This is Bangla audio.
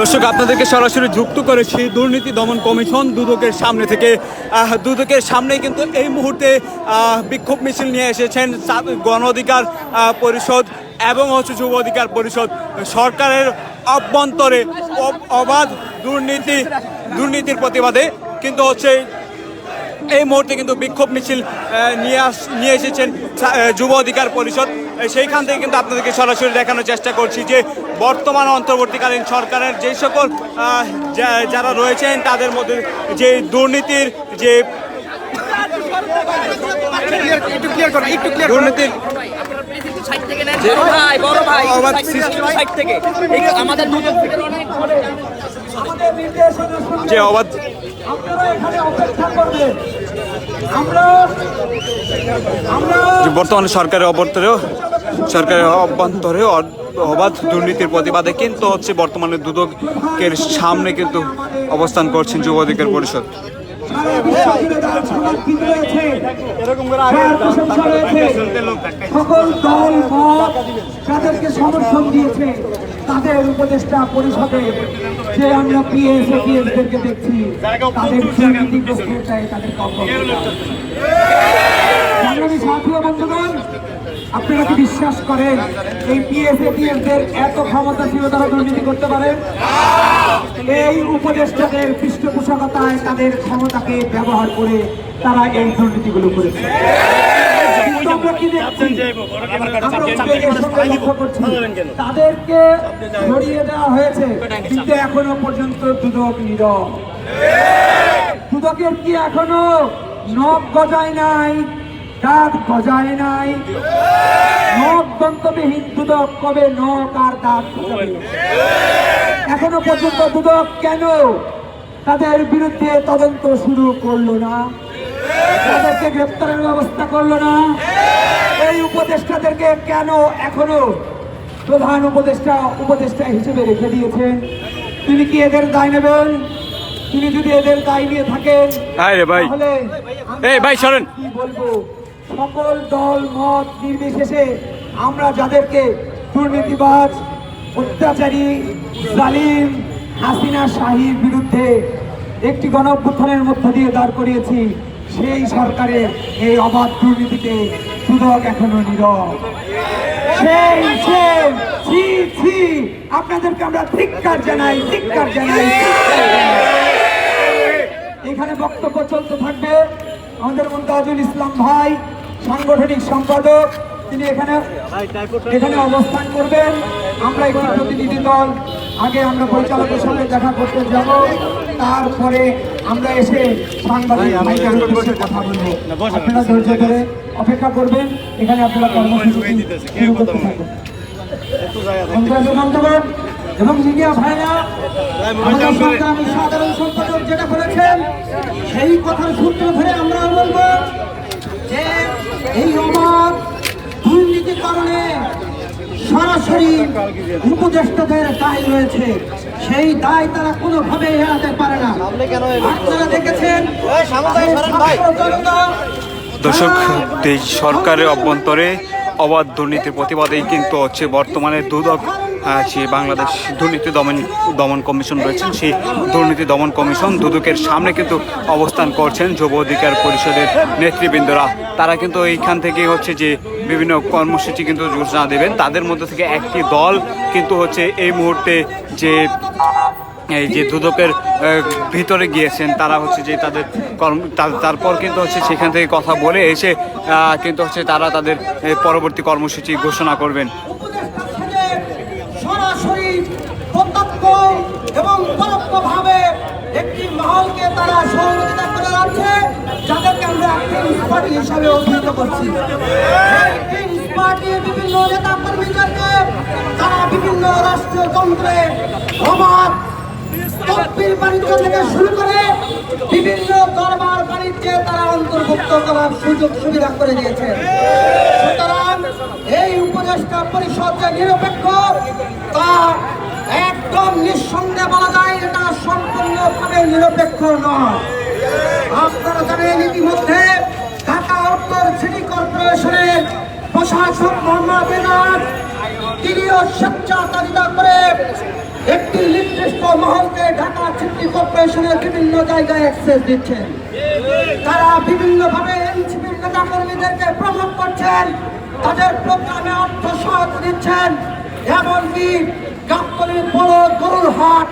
দর্শক, আপনাদেরকে সরাসরি যুক্ত করেছি দুর্নীতি দমন কমিশন দুদকের সামনে থেকে। দুদকের সামনে কিন্তু এই মুহূর্তে বিক্ষোভ মিছিল নিয়ে এসেছেন গণ অধিকার পরিষদ এবং হচ্ছে যুব অধিকার পরিষদ। সরকারের অভ্যন্তরে অবাধ দুর্নীতি, দুর্নীতির প্রতিবাদে কিন্তু হচ্ছে এই মুহূর্তে কিন্তু বিক্ষোভ মিছিল নিয়ে আস নিয়ে এসেছেন যুব অধিকার পরিষদ। সেইখান থেকে কিন্তু আপনাদেরকে সরাসরি দেখানোর চেষ্টা করছি যে বর্তমান অন্তর্বর্তীকালীন সরকারের যে সকল যারা রয়েছেন তাদের মধ্যে যে দুর্নীতির যে দুর্নীতির যে অবাধ যে বর্তমানে সরকারের অভ্যন্তরেও সরকারের অভ্যন্তরে অবাধ দুর্নীতির প্রতিবাদে কিন্তু হচ্ছে বর্তমানে দুদকের সামনে কিন্তু অবস্থান করছেন যুব অধিকার পরিষদ। সকল দল যাদেরকে সমর্থন দিয়েছে তাদের উপদেষ্টা পরিষদে যে আমরা পিএস পিএসদেরকে দেখছি তাদের অবগত সংগ্রামী সাথী বন্ধুগণ আপনারা কি বিশ্বাস করেন এই পিএসএটিএসদের এত ক্ষমতা ছিল তারা দুর্নীতি করতে পারে? এই উপদেষ্টাদের পৃষ্ঠপোষকতায় তাদের ক্ষমতাকে ব্যবহার করে তারা এই দুর্নীতিগুলো করছি, তাদেরকে ধরিয়ে দেওয়া হয়েছে কিন্তু এখনও পর্যন্ত দুদক নীরব। দুদকের কি এখনও নখ গজায় নাই? দাঁত গজায় নাই। নখ দন্তবিহীন দুদক কবে নখ আর দাঁত এখনও পর্যন্ত দুদক কেন? তাদের বিরুদ্ধে তদন্ত শুরু করল না। তাদেরকে গ্রেপ্তারের ব্যবস্থা করল না। এই উপদেষ্টাদেরকে কেন এখনও প্রধান উপদেষ্টা উপদেষ্টা হিসেবে রেখে দিয়েছেন? তিনি কি এদের দায় নেবেন? তিনি যদি এদের দায় নিয়ে থাকেন ভাই। তাহলে সরেন। কি বলব? সকল দল, মত নির্বিশেষে আমরা যাদেরকে দুর্নীতিবাজ, অত্যাচারী, জালিম, হাসিনা শাহীর বিরুদ্ধে একটি গণঅভ্যুত্থানের মধ্য দিয়ে দাঁড় করিয়েছি, সেই সরকারের এই অবাধ দুর্নীতিতে সুদক এখনও নীরব আপনাদেরকে আমরা ধিক্কার জানাই ধিক্কার জানাই। এখানে বক্তব্য চলতে থাকবে আমাদের মুমতাজুল ইসলাম ভাই সাংগঠনিক সম্পাদক তিনি এখানে এখানে অবস্থান করবেন। আমরা একটি প্রতিনিধি দল। আগে আমরা পরিচালকের সঙ্গে দেখা করতে যাব। তারপরে আমরা এসে সাংবাদিক কথা বলব। আপনারা ধৈর্য ধরে অপেক্ষা করবেন। এখানে আপনারা কর্মসূচি শুরু করতে থাকবেন এবং মিডিয়া ভাইরা আমাদের সংগ্রামী সাধারণ সম্পাদক যেটা বলেছেন সেই কথার সূত্র ধরে আমরা বলব যে এই অবাধ দুর্নীতির কারণে সরাসরি উপদেষ্টাদের দায় রয়েছে। সেই দায় তারা কোনোভাবে এড়াতে পারে না। আপনারা দেখেছেন দর্শক দেশ সরকারের অভ্যন্তরে অবাধ দুর্নীতির প্রতিবাদেই কিন্তু হচ্ছে বর্তমানে দুদক যে বাংলাদেশ দুর্নীতি দমন দমন কমিশন রয়েছেন, সেই দুর্নীতি দমন কমিশন দুদকের সামনে কিন্তু অবস্থান করছেন যুব অধিকার পরিষদের নেতৃবৃন্দরা। তারা কিন্তু এইখান থেকে হচ্ছে যে বিভিন্ন কর্মসূচি কিন্তু ঘোষণা দেবেন। তাদের মধ্যে থেকে একটি দল কিন্তু হচ্ছে এই মুহূর্তে যে, এই যে দুদকের ভিতরে গিয়েছেন, তারা হচ্ছে যে তাদের কর্ম তারপর কিন্তু হচ্ছে সেখান থেকে কথা বলে এসে কিন্তু হচ্ছে তারা তাদের পরবর্তী কর্মসূচি ঘোষণা করবেন সরাসরি প্রত্যক্ষ এবং পরোক্ষভাবে একটি মহলকে তারা সহযোগিতা করে যাচ্ছে যাদেরকে আমরা কিংস পার্টি হিসাবে অভিহিত করছি। পার্টির বিভিন্ন নেতা কর্মীদেরকে তারা বিভিন্ন রাষ্ট্রীয় তন্ত্রে তকবির বাণিজ্য থেকে শুরু করে বিভিন্ন দরবার বাণিজ্যে তারা অন্তর্ভুক্ত করার সুযোগ সুবিধা করে দিয়েছে। সুতরাং এই উপদেষ্টা পরিষদ নিরপেক্ষ, তা একদম নিঃসন্দেহে বলা যায় নিরপেক্ষ নয়। আপনারা জানেন ইতিমধ্যে ঢাকা উত্তর সিটি কর্পোরেশনের প্রশাসক মোহাম্মদ এনাদ তিনিও স্বেচ্ছাচারিতা করে একটি নির্দিষ্ট মহলকে ঢাকা সিটি কর্পোরেশনের বিভিন্ন জায়গায় অ্যাক্সেস দিচ্ছেন। তারা বিভিন্নভাবে এনসিপির নেতা কর্মীদেরকে প্রমোট করছেন, তাদের প্রোগ্রামে অর্থ সহায়তা দিচ্ছেন, এমনকি গাবতলির বড় গরুর হাট